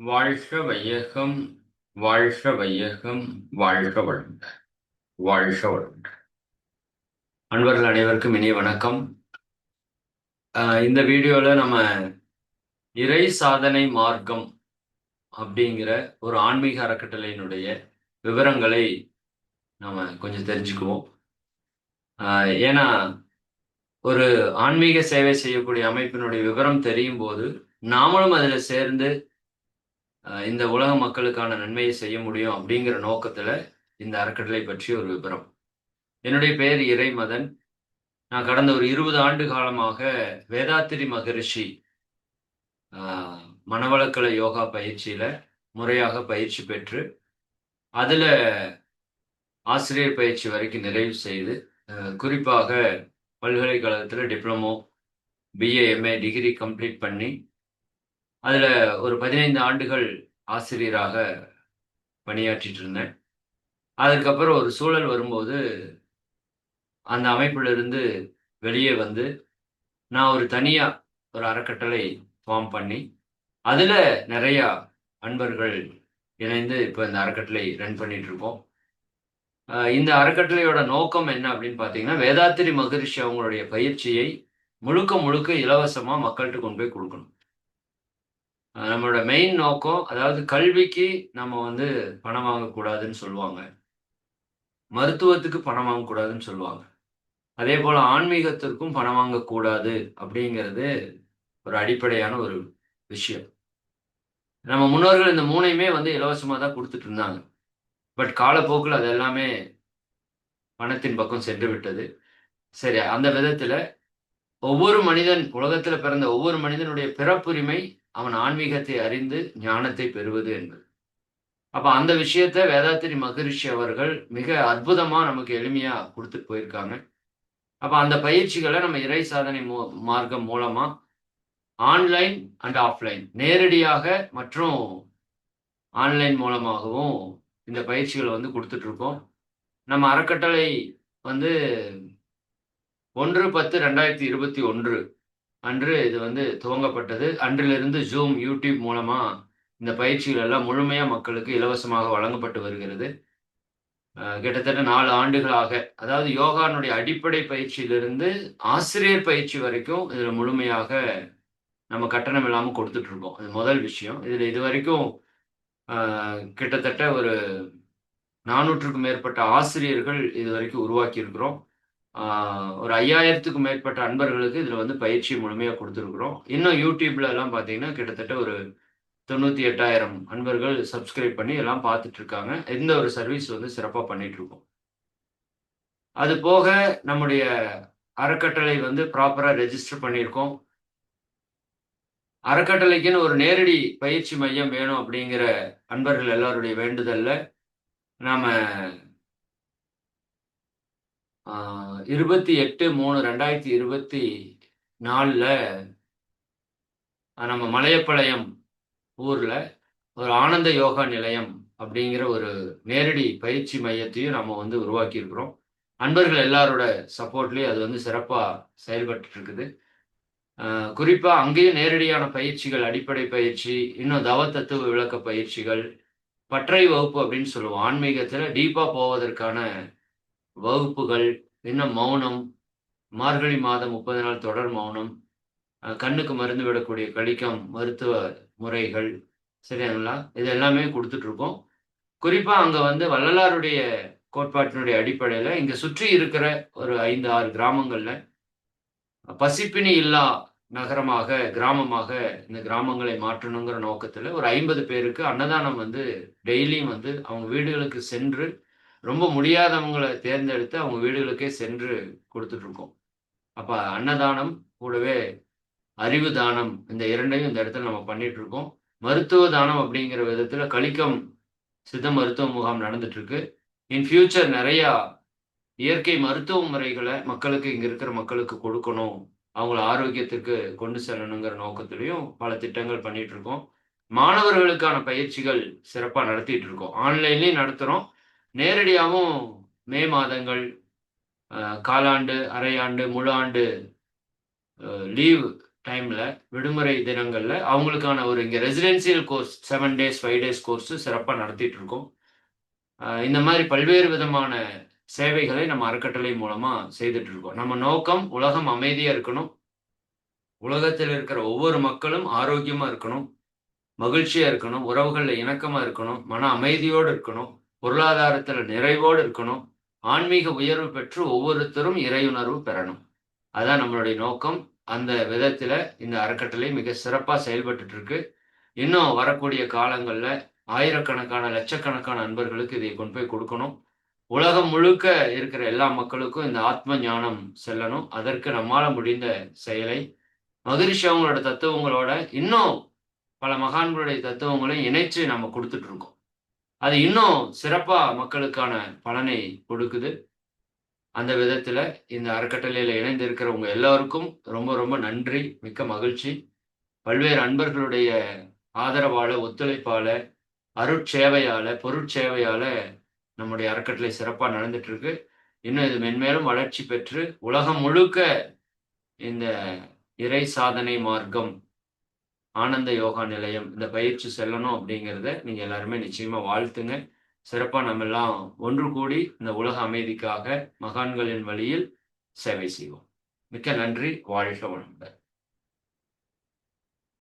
வாழ்க வையகம் வாழ்க வையகம் வாழ்க வளர்ந்த வாழ்க வளர்ந்த அன்பர்கள் அனைவருக்கும் இனிய வணக்கம். இந்த வீடியோவில் நம்ம இறை சாதனை மார்க்கம் அப்படிங்கிற ஒரு ஆன்மீக அறக்கட்டளையினுடைய விவரங்களை நம்ம கொஞ்சம் தெரிஞ்சுக்குவோம். ஏன்னா ஒரு ஆன்மீக சேவை செய்யக்கூடிய அமைப்பினுடைய விவரம் தெரியும் போது நாமளும் அதில் சேர்ந்து இந்த உலக மக்களுக்கான நன்மையை செய்ய முடியும் அப்படிங்கிற நோக்கத்துல இந்த அறக்கட்டளை பற்றி ஒரு விபரம். என்னுடைய பெயர் இறைமதன். நான் கடந்த ஒரு இருபது ஆண்டு காலமாக வேதாத்திரி மகரிஷி மனவளக்கலை யோகா பயிற்சியில முறையாக பயிற்சி பெற்று அதுல ஆசிரியர் பயிற்சி வரைக்கும் நிறைவு செய்து குறிப்பாக பல்கலைக்கழகத்தில் diploma BA MA degree complete பண்ணி அதில் ஒரு பதினைந்து ஆண்டுகள் ஆசிரியராக பணியாற்றிட்டு இருந்தேன் அதுக்கப்புறம் ஒரு சூழல் வரும்போது அந்த அமைப்பிலிருந்து வெளியே வந்து நான் ஒரு தனியாக ஒரு அறக்கட்டளை ஃபார்ம் பண்ணி அதில் நிறையா அன்பர்கள் இணைந்து இப்போ இந்த அறக்கட்டளை ரன் பண்ணிட்டு இருக்கோம் இந்த அறக்கட்டளையோட நோக்கம் என்ன அப்படின்னு பார்த்தீங்கன்னா வேதாத்திரி மகரிஷி அவங்களுடைய பயிற்சியை முழுக்க முழுக்க இலவசமாக மக்கள்கிட்ட கொண்டு போய் கொடுக்கணும். நம்மளோட மெயின் நோக்கம் அதாவது கல்விக்கு நம்ம வந்து பணம் வாங்கக்கூடாதுன்னு சொல்லுவாங்க. மருத்துவத்துக்கு பணம் வாங்கக்கூடாதுன்னு சொல்லுவாங்க. அதே போல் ஆன்மீகத்திற்கும் பணம் வாங்கக்கூடாது அப்படிங்கிறது ஒரு அடிப்படையான ஒரு விஷயம். நம்ம முன்னோர்கள் இந்த மூணையுமே வந்து இலவசமாக தான் கொடுத்துட்டு இருந்தாங்க. பட் காலப்போக்கில் அது எல்லாமே பணத்தின் பக்கம் சென்று விட்டது. சரி அந்த விதத்தில் ஒவ்வொரு மனிதன் உலகத்தில் பிறந்த ஒவ்வொரு மனிதனுடைய பிறப்புரிமை அவன் ஆன்மீகத்தை அறிந்து ஞானத்தை பெறுவது என்பது. அப்ப அந்த விஷயத்த வேதாத்திரி மகரிஷி அவர்கள் மிக அற்புதமா நமக்கு எளிமையா கொடுத்துட்டு போயிருக்காங்க. அப்ப அந்த பயிற்சிகளை நம்ம இறை சாதனை மூ- மார்க்கம் மூலமா ஆன்லைன் அண்ட் ஆஃப்லைன் நேரடியாக மற்றும் ஆன்லைன் மூலமாகவும் இந்த பயிற்சிகளை வந்து கொடுத்துட்டு இருக்கோம் நம்ம அறக்கட்டளை வந்து ஒன்று பத்து ரெண்டாயிரத்தி இருபத்தி ஒன்று அன்று இது வந்து துவங்கப்பட்டது. அன்றிலிருந்து ஜூம் யூடியூப் மூலமா இந்த பயிற்சிகள் எல்லாம் முழுமையா மக்களுக்கு இலவசமாக வழங்கப்பட்டு வருகிறது. கிட்டத்தட்ட நாலு ஆண்டுகளாக அதாவது யோகானுடைய அடிப்படை பயிற்சியிலிருந்து ஆசிரியர் பயிற்சி வரைக்கும் இதுல முழுமையாக நம்ம கட்டணம் இல்லாமல் கொடுத்துட்டு இருக்கோம். இது முதல் விஷயம். இதுல இது வரைக்கும் கிட்டத்தட்ட ஒரு நானூற்றுக்கும் மேற்பட்ட ஆசிரியர்கள் இது வரைக்கும் உருவாக்கி இருக்கிறோம் ஒரு ஐயாயிரத்துக்கும் மேற்பட்ட அன்பர்களுக்கு இதில் வந்து பயிற்சி முழுமையாக கொடுத்துருக்குறோம். இன்னும் யூடியூப்ல எல்லாம் பார்த்தீங்கன்னா கிட்டத்தட்ட ஒரு தொண்ணூற்றி எட்டாயிரம் அன்பர்கள் சப்ஸ்கிரைப் பண்ணி எல்லாம் பார்த்துட்டு இருக்காங்க இந்த ஒரு சர்வீஸ் வந்து சிறப்பாக பண்ணிட்டு இருக்கோம் அது போக நம்முடைய அறக்கட்டளை வந்து ப்ராப்பராக ரெஜிஸ்டர் பண்ணியிருக்கோம். அறக்கட்டளைக்குன்னு ஒரு நேரடி பயிற்சி மையம் வேணும் அப்படிங்கிற அன்பர்கள் எல்லாருடைய வேண்டுதல்ல நாம் இருபத்தி எட்டு மூணு ரெண்டாயிரத்தி இருபத்தி நாலில் நம்ம மலையப்பாளையம் ஊரில் ஒரு ஆனந்த யோகா நிலையம் அப்படிங்கிற ஒரு நேரடி பயிற்சி மையத்தையும் நம்ம வந்து உருவாக்கியிருக்கிறோம். அன்பர்கள் எல்லாரோட சப்போர்ட்லேயும் அது வந்து சிறப்பாக செயல்பட்டு இருக்குது குறிப்பாக அங்கேயும் நேரடியான பயிற்சிகள் அடிப்படை பயிற்சி இன்னும் தவ தத்துவ விளக்க பயிற்சிகள் பற்றை வகுப்பு அப்படின்னு சொல்லுவோம். ஆன்மீகத்தில் டீப்பாக போவதற்கான வகுப்புகள் இன்னும் மௌனம் மார்கழி மாதம் முப்பது நாள் தொடர் மௌனம் கண்ணுக்கு மருந்து விடக்கூடிய கழிக்கம் மருத்துவ முறைகள் சரியாங்களா இது எல்லாமே கொடுத்துட்டு இருக்கோம் குறிப்பா அங்க வந்து வள்ளலாருடைய கோட்பாட்டினுடைய அடிப்படையில இங்க சுற்றி இருக்கிற ஒரு ஐந்து ஆறு கிராமங்கள்ல பசிப்பினி இல்லா நகரமாக கிராமமாக இந்த கிராமங்களை மாற்றணுங்கிற நோக்கத்துல ஒரு ஐம்பது பேருக்கு அன்னதானம் வந்து டெய்லியும் வந்து அவங்க வீடுகளுக்கு சென்று ரொம்ப முடியாதவங்களை தேர்ந்தெடுத்து அவங்க வீடுகளுக்கே சென்று கொடுத்துட்ருக்கோம். அப்போ அன்னதானம் கூடவே அறிவு தானம் இந்த இரண்டையும் இந்த இடத்துல நம்ம பண்ணிட்டு இருக்கோம் மருத்துவ தானம் அப்படிங்கிற விதத்துல கலிக்கம் சித்த மருத்துவ முகாம் நடந்துட்டு இருக்கு இன் ஃபியூச்சர் நிறையா இயற்கை மருத்துவ முறைகளை மக்களுக்கு இங்க இருக்கிற மக்களுக்கு கொடுக்கணும். அவங்கள ஆரோக்கியத்துக்கு கொண்டு செல்லணுங்கிற நோக்கத்திலையும் பல திட்டங்கள் பண்ணிட்டு இருக்கோம் மாணவர்களுக்கான பயிற்சிகள் சிறப்பாக நடத்திட்டு இருக்கோம் ஆன்லைன்லயும் நடத்துகிறோம் நேரடியாகவும் மே மாதங்கள் காலாண்டு அரையாண்டு முழு ஆண்டு லீவ் டைமில் விடுமுறை தினங்களில் அவங்களுக்கான ஒரு இங்கே residential course seven days five days course சிறப்பாக நடத்திட்டு இருக்கோம். இந்த மாதிரி பல்வேறு விதமான சேவைகளை நம்ம அறக்கட்டளை மூலமாக செய்துட்டு இருக்கோம். நம்ம நோக்கம் உலகம் அமைதியாக இருக்கணும். உலகத்தில் இருக்கிற ஒவ்வொரு மக்களும் ஆரோக்கியமாக இருக்கணும். மகிழ்ச்சியாக இருக்கணும். உறவுகளில் இணக்கமாக இருக்கணும். மன அமைதியோடு இருக்கணும். பொருளாதாரத்துல நிறைவோடு இருக்கணும். ஆன்மீக உயர்வு பெற்று ஒவ்வொருத்தரும் இறையுணர்வு பெறணும். அதான் நம்மளுடைய நோக்கம். அந்த விதத்துல இந்த அறக்கட்டளை மிக சிறப்பா செயல்பட்டு இருக்கு இன்னும் வரக்கூடிய காலங்கள்ல ஆயிரக்கணக்கான லட்சக்கணக்கான அன்பர்களுக்கு இதை கொண்டு போய் கொடுக்கணும். உலகம் முழுக்க இருக்கிற எல்லா மக்களுக்கும் இந்த ஆத்ம ஞானம் செல்லணும். அதற்கு நம்மால முடிந்த செயலை. மகிழ்ச்சி அவங்களோட தத்துவங்களோட இன்னும் பல மகான்களுடைய தத்துவங்களையும் இணைச்சு நம்ம கொடுத்துட்டு இருக்கோம் அது இன்னும் சிறப்பா மக்களுக்கான பலனை கொடுக்குது. அந்த விதத்துல இந்த அறக்கட்டளையில இணைந்து இருக்கிறவங்க எல்லாருக்கும் ரொம்ப ரொம்ப நன்றி மிக்க மகிழ்ச்சி. பல்வேறு அன்பர்களுடைய ஆதரவால ஒத்துழைப்பால அருட்சேவையால பொருட்சேவையால நம்முடைய அறக்கட்டளை சிறப்பாக நடந்துட்டு இருக்கு இன்னும் இது மென்மேலும் வளர்ச்சி பெற்று உலகம் முழுக்க இந்த இறை சாதனை மார்க்கம் ஆனந்த யோகா நிலையம் இந்த பயிற்சி செல்லணும் அப்படிங்கிறத நீங்க எல்லாருமே நிச்சயமா வாழ்த்துங்க. சிறப்பா நம்ம எல்லாம் ஒன்று கூடி இந்த உலக அமைதிக்காக மகான்களின் வழியில் சேவை செய்வோம். மிக்க நன்றி வாழ்க வளமுடன்.